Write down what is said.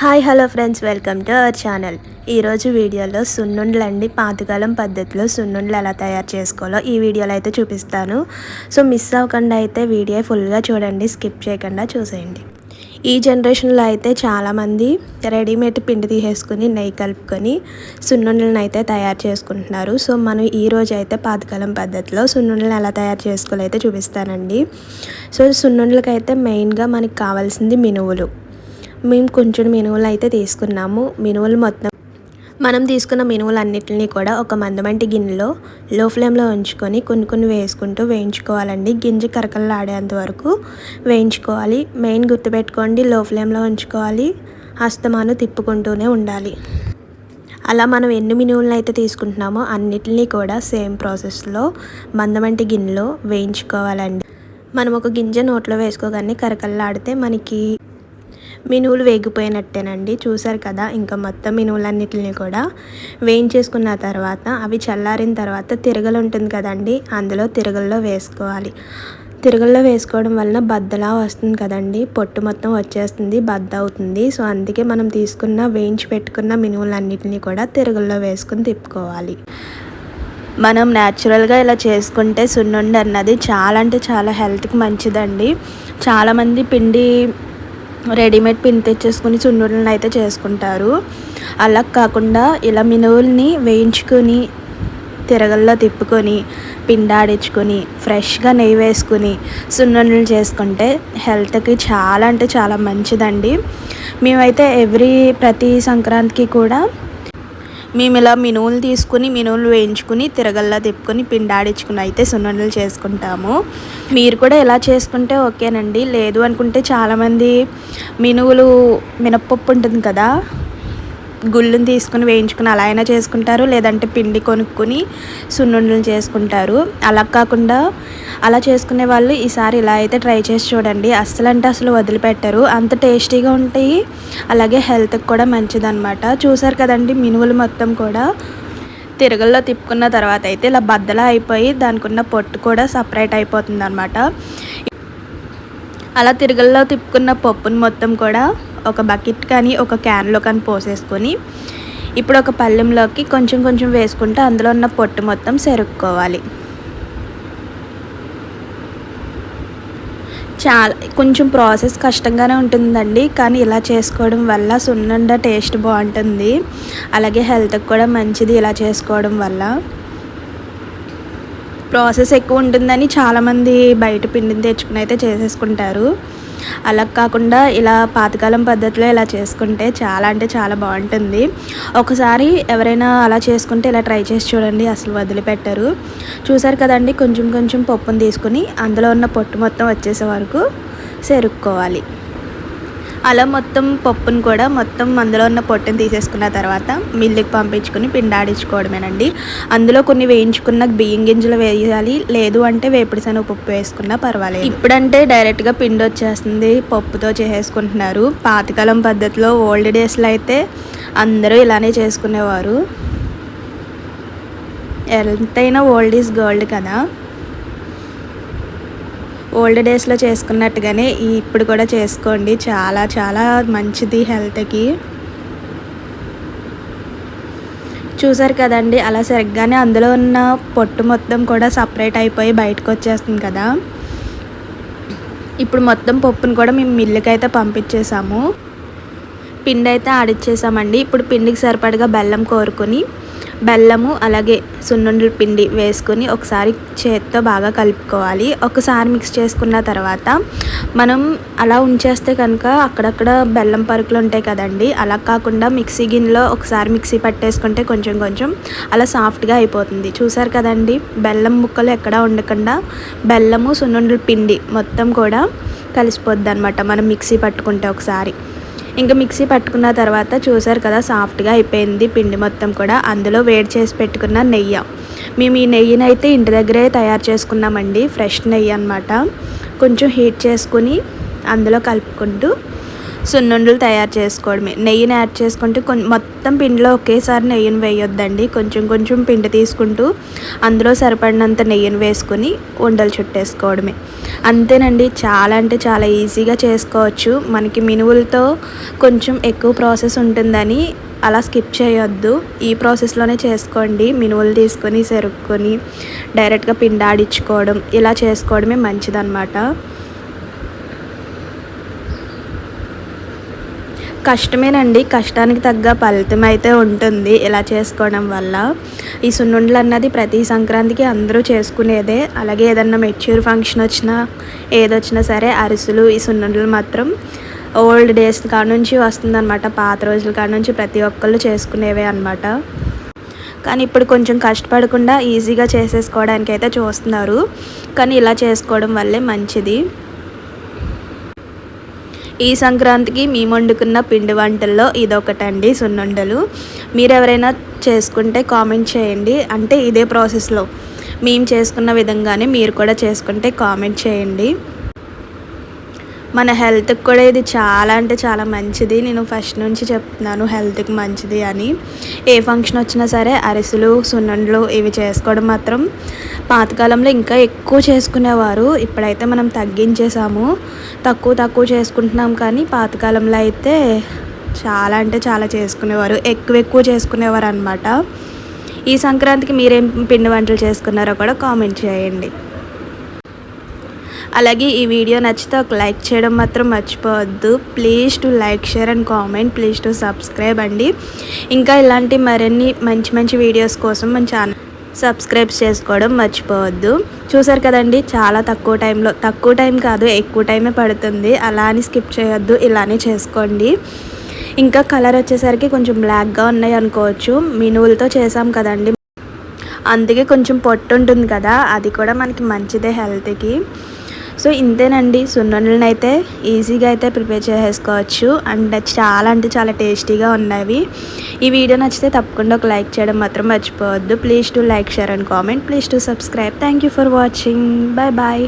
Hi hello friends welcome to our channel. ఈరోజు వీడియోలో సున్నుండలు అండి. పాతకాలం పద్ధతిలో సున్నుండలు ఎలా తయారు చేసుకోవాలో ఈ వీడియోలో అయితే చూపిస్తాను. సో మిస్ అవ్వకుండా అయితే వీడియో ఫుల్గా చూడండి. స్కిప్ చేయకుండా చూసేయండి. ఈ జనరేషన్లో అయితే చాలామంది రెడీమేడ్ పిండి తీసేసుకుని నెయ్యి కలుపుకొని సున్నుండలను అయితే తయారు చేసుకుంటున్నారు. సో మనం ఈ రోజు అయితే పాతకాలం పద్ధతిలో సున్నుండలను ఎలా తయారు చేసుకోవాలో అయితే చూపిస్తానండి. సో సున్నుండలకైతే మెయిన్గా మనకి కావాల్సింది మినువులు. మేము కొంచెం మినువులు అయితే తీసుకున్నాము. మినువులు మొత్తం మనం తీసుకున్న మినువులన్నిటిని కూడా ఒక మందమంటి గిన్నెలో లో ఫ్లేమ్లో ఉంచుకొని కొన్ని కొన్ని వేసుకుంటూ వేయించుకోవాలండి. గింజ కరకలలాడేంత వరకు వేయించుకోవాలి. మెయిన్ గుర్తుపెట్టుకోండి లో ఫ్లేమ్లో ఉంచుకోవాలి. అస్తమాను తిప్పుకుంటూనే ఉండాలి. అలా మనం ఎన్ని మినువులను అయితే తీసుకుంటున్నామో అన్నిటినీ కూడా సేమ్ ప్రాసెస్లో మందమంటి గిన్నెలో వేయించుకోవాలండి. మనం ఒక గింజ నోట్లో వేసుకోగానే కరకల్లాడితే మనకి మినువులు వేగిపోయినట్టేనండి. చూసారు కదా ఇంకా మొత్తం మినువులన్నిటిని కూడా వేయించేసుకున్న తర్వాత అవి చల్లారిన తర్వాత తిరగలు ఉంటుంది కదండి అందులో తిరగల్లో వేసుకోవాలి. తిరగల్లో వేసుకోవడం వలన బద్దలా వస్తుంది కదండి పొట్టు మొత్తం వచ్చేస్తుంది బద్ద అవుతుంది. సో అందుకే మనం తీసుకున్న వేయించి పెట్టుకున్న మినువులన్నిటిని కూడా తిరగల్లో వేసుకుని తిప్పుకోవాలి. మనం న్యాచురల్గా ఇలా చేసుకుంటే సున్నుండి అన్నది చాలా అంటే చాలా హెల్త్కి మంచిదండి. చాలామంది పిండి రెడీమేడ్ పిండి తెచ్చేసుకుని సున్నుండలను అయితే చేసుకుంటారు. అలా కాకుండా ఇలా మినువుల్ని వేయించుకొని తిరగల్లో తిప్పుకొని పిండాడించుకొని ఫ్రెష్గా నెయ్యి వేసుకుని సున్నుండలు చేసుకుంటే హెల్త్కి చాలా అంటే చాలా మంచిదండి. మేమైతే ఎవ్రీ ప్రతి సంక్రాంతికి కూడా మేము ఇలా మినువులు తీసుకుని మినువులు వేయించుకుని తిరగల్లా తిప్పుకొని పిండాడించుకుని అయితే సున్నుండలు చేసుకుంటాము. మీరు కూడా ఎలా చేసుకుంటే ఓకేనండి. లేదు అనుకుంటే చాలామంది మినువులు మినప్పప్పు ఉంటుంది కదా గుళ్ళుని తీసుకుని వేయించుకుని అలా అయినా చేసుకుంటారు. లేదంటే పిండి కొనుక్కొని సున్నుండలు చేసుకుంటారు. అలా కాకుండా అలా చేసుకునే వాళ్ళు ఈసారి ఇలా అయితే ట్రై చేసి చూడండి. అస్సలు అంటే అసలు వదిలిపెట్టరు. అంత టేస్టీగా ఉంటాయి. అలాగే హెల్త్కి కూడా మంచిదన్నమాట. చూసారు కదండి మినువులు మొత్తం కూడా. తిరగల్లో తిప్పుకున్న తర్వాత అయితే ఇలా బద్దలా అయిపోయి దానికి ఉన్న పొట్టు కూడా సపరేట్ అయిపోతుంది అనమాట అలా తిరగల్లో తిప్పుకున్న పప్పును మొత్తం కూడా ఒక బకెట్ కానీ ఒక క్యాన్లో కానీ పోసేసుకొని ఇప్పుడు ఒక పళ్ళెంలోకి కొంచెం కొంచెం వేసుకుంటే అందులో ఉన్న పొట్టు మొత్తం సెరుక్కోవాలి. చాలా కొంచెం ప్రాసెస్ కష్టంగానే ఉంటుందండి కానీ ఇలా చేసుకోవడం వల్ల సున్నుండ టేస్ట్ బాగుంటుంది. అలాగే హెల్త్కి కూడా మంచిది ఇలా చేసుకోవడం వల్ల. ప్రాసెస్ ఎక్కువ ఉంటుందని చాలామంది బయట పిండిని తెచ్చుకుని అయితే చేసేసుకుంటారు. అలా కాకుండా ఇలా పాతకాలం పద్ధతిలో ఇలా చేసుకుంటే చాలా అంటే చాలా బాగుంటుంది. ఒకసారి ఎవరైనా అలా చేసుకుంటే ఇలా ట్రై చేసి చూడండి అసలు వదిలిపెట్టరు. చూసారు కదండి కొంచెం కొంచెం పప్పును తీసుకుని అందులో ఉన్న పొట్టు మొత్తం వచ్చేసే వరకు సెరుక్కోవాలి. అలా మొత్తం పప్పును కూడా మొత్తం అందులో ఉన్న పొట్టును తీసేసుకున్న తర్వాత మిల్లుకి పంపించుకుని పిండాడించుకోవడమేనండి. అందులో కొన్ని వేయించుకున్న బియ్యం గింజలు వేయాలి లేదు అంటే వేపుడు పప్పు వేసుకున్నా పర్వాలేదు. ఇప్పుడంటే డైరెక్ట్గా పిండి వచ్చేస్తుంది పప్పుతో చేసేసుకుంటున్నారు. పాతకాలం పద్ధతిలో ఓల్డ్ డేస్లో అయితే అందరూ ఇలానే చేసుకునేవారు. ఎంతైనా ఓల్డ్ ఈజ్ గోల్డ్ కదా. ఓల్డ్ డేస్లో చేసుకున్నట్టుగానే ఇప్పుడు కూడా చేసుకోండి. చాలా చాలా మంచిది హెల్త్కి. చూసారు కదండి అలా సరిగ్గానే అందులో ఉన్న పొట్టు మొత్తం కూడా సపరేట్ అయిపోయి బయటకు వచ్చేస్తుంది కదా. ఇప్పుడు మొత్తం పప్పును కూడా మేము మిల్లుకి అయితే పంపించేసాము. పిండి అయితే ఆడిచ్చేసామండి. ఇప్పుడు పిండికి సరిపడగా బెల్లం కోరుకొని బెల్లము అలాగే సున్నుండల పిండి వేసుకొని ఒకసారి చేత్తో బాగా కలుపుకోవాలి. ఒకసారి మిక్స్ చేసుకున్న తర్వాత మనం అలా ఉంచేస్తే కనుక అక్కడక్కడ బెల్లం పరుకులు ఉంటాయి కదండి అలా కాకుండా మిక్సీ గిన్నెలో ఒకసారి మిక్సీ పట్టేసుకుంటే కొంచెం కొంచెం అలా సాఫ్ట్గా అయిపోతుంది. చూసారు కదండి బెల్లం ముక్కలు ఎక్కడా ఉండకుండా బెల్లము సున్నుండల పిండి మొత్తం కూడా కలిసిపోద్ది అనమాట మనం మిక్సీ పట్టుకుంటే ఒకసారి. ఇంకా మిక్సీ పట్టుకున్న తర్వాత చూసారు కదా సాఫ్ట్గా అయిపోయింది పిండి మొత్తం కూడా. అందులో వేడి చేసి పెట్టుకున్న నెయ్యి. మేము ఈ నెయ్యిని అయితే ఇంటి దగ్గరే తయారు చేసుకున్నామండి ఫ్రెష్ నెయ్యి అనమాట కొంచెం హీట్ చేసుకుని అందులో కలుపుకుంటూ సున్నుండలు తయారు చేసుకోవడమే. నెయ్యిని యాడ్ చేసుకుంటే కొంచెం మొత్తం పిండిలో ఒకేసారి నెయ్యిని వేయొద్దండి. కొంచెం కొంచెం పిండి తీసుకుంటూ అందులో సరిపడినంత నెయ్యిని వేసుకొని ఉండలు చుట్టేసుకోవడమే. అంతేనండి చాలా అంటే చాలా ఈజీగా చేసుకోవచ్చు. మనకి మినువులతో కొంచెం ఎక్కువ ప్రాసెస్ ఉంటుందని అలా స్కిప్ చేయొద్దు. ఈ ప్రాసెస్లోనే చేసుకోండి. మినువులు తీసుకొని సెరుక్కొని డైరెక్ట్గా పిండాడించుకోవడం ఇలా చేసుకోవడమే మంచిదన్నమాట. కష్టమేనండి. కష్టానికి తగ్గ ఫలితం అయితే ఉంటుంది ఇలా చేసుకోవడం వల్ల. ఈ సున్నుండలు అన్నది ప్రతి సంక్రాంతికి అందరూ చేసుకునేదే. అలాగే ఏదన్నా మెచ్యూర్ ఫంక్షన్ వచ్చినా ఏదొచ్చినా సరే అరిసెలు ఈ సున్నుండలు మాత్రం ఓల్డ్ డేస్ కాడ నుంచి వస్తుందన్నమాట. పాత రోజుల కాడ నుంచి ప్రతి ఒక్కళ్ళు చేసుకునేవే అనమాట కానీ ఇప్పుడు కొంచెం కష్టపడకుండా ఈజీగా చేసేసుకోవడానికి అయితే చూస్తున్నారు. కానీ ఇలా చేసుకోవడం వల్లే మంచిది. ఈ సంక్రాంతికి మేము వండుకున్న పిండి వంటల్లో ఇదొకటండి సున్నుండలు. మీరు ఎవరైనా చేసుకుంటే కామెంట్ చేయండి. అంటే ఇదే ప్రాసెస్లో. మేము చేసుకున్న విధంగానే మీరు కూడా చేసుకుంటే కామెంట్ చేయండి. మన హెల్త్కి కూడా ఇది చాలా అంటే చాలా మంచిది. నేను ఫస్ట్ నుంచి చెప్తున్నాను హెల్త్కి మంచిది అని. ఏ ఫంక్షన్ వచ్చినా సరే అరిసెలు సున్నుండలు ఇవి చేసుకోవడం మాత్రం పాతకాలంలో ఇంకా ఎక్కువ చేసుకునేవారు. ఇప్పుడైతే మనం తగ్గించేసాము తక్కువ తక్కువ చేసుకుంటున్నాం కానీ పాతకాలంలో అయితే చాలా అంటే చాలా చేసుకునేవారు. ఎక్కువ ఎక్కువ చేసుకునేవారు అనమాట ఈ సంక్రాంతికి మీరేం పిండి వంటలు చేసుకున్నారో కూడా కామెంట్ చేయండి. అలాగే ఈ వీడియో నచ్చితే ఒక లైక్ చేయడం మాత్రం మర్చిపోవద్దు. Please to like share and comment please to subscribe అండి. ఇంకా ఇలాంటి మరిన్ని మంచి మంచి వీడియోస్ కోసం మన ఛానల్ సబ్స్క్రైబ్ చేసుకోవడం మర్చిపోవద్దు. చూసారు కదండి చాలా తక్కువ టైంలో తక్కువ టైం కాదు ఎక్కువ టైమే పడుతుంది. అలా అని స్కిప్ చేయొద్దు ఇలానే చేసుకోండి. ఇంకా కలర్ వచ్చేసరికి కొంచెం బ్లాక్గా ఉన్నాయి అనుకోవచ్చు. మినువులతో చేసాం కదండి. అందుకే కొంచెం పొట్టు ఉంటుంది కదా అది కూడా మనకి మంచిదే హెల్త్కి సో ఇంతేనండి సున్నుండలను అయితే ఈజీగా అయితే ప్రిపేర్ చేసేసుకోవచ్చు. అండ్ చాలా అంటే చాలా టేస్టీగా ఉన్నవి. ఈ వీడియో నచ్చితే తప్పకుండా ఒక లైక్ చేయడం మాత్రం మర్చిపోవద్దు. Please to like share and comment. Please to subscribe. Thank you for watching. Bye bye.